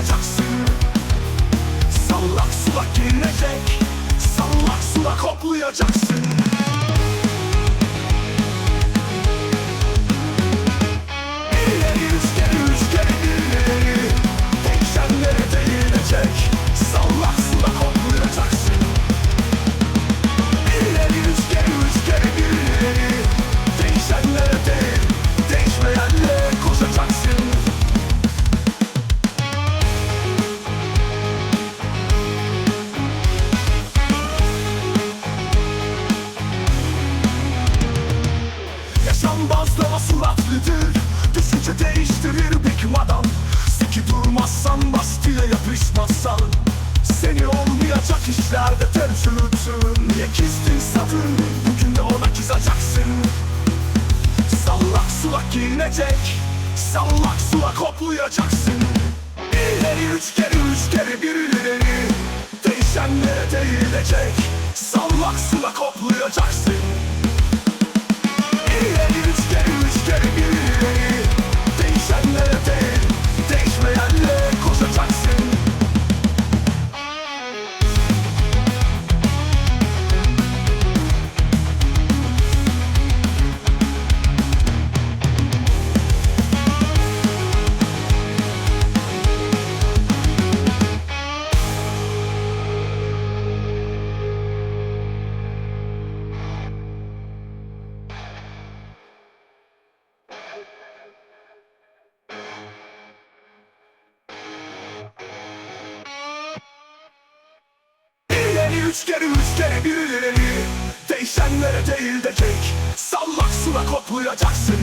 있어 적시 gizlidir Düşünce değiştirir bir adam Siki durmazsan baskıya yapışmazsan. Seni olmayacak işlerde ter çürütün Niye kistin satın? Bugün de ona kızacaksın Sallak sulak giyinecek Sallak sulak hoplayacaksın. İleri üç kere üç kere birileri Değişenlere değilecek Sallak sulak hoplayacaksın üç kere üç kere birileri Değişenlere değil de tek. Sallak sulak hoplayacaksın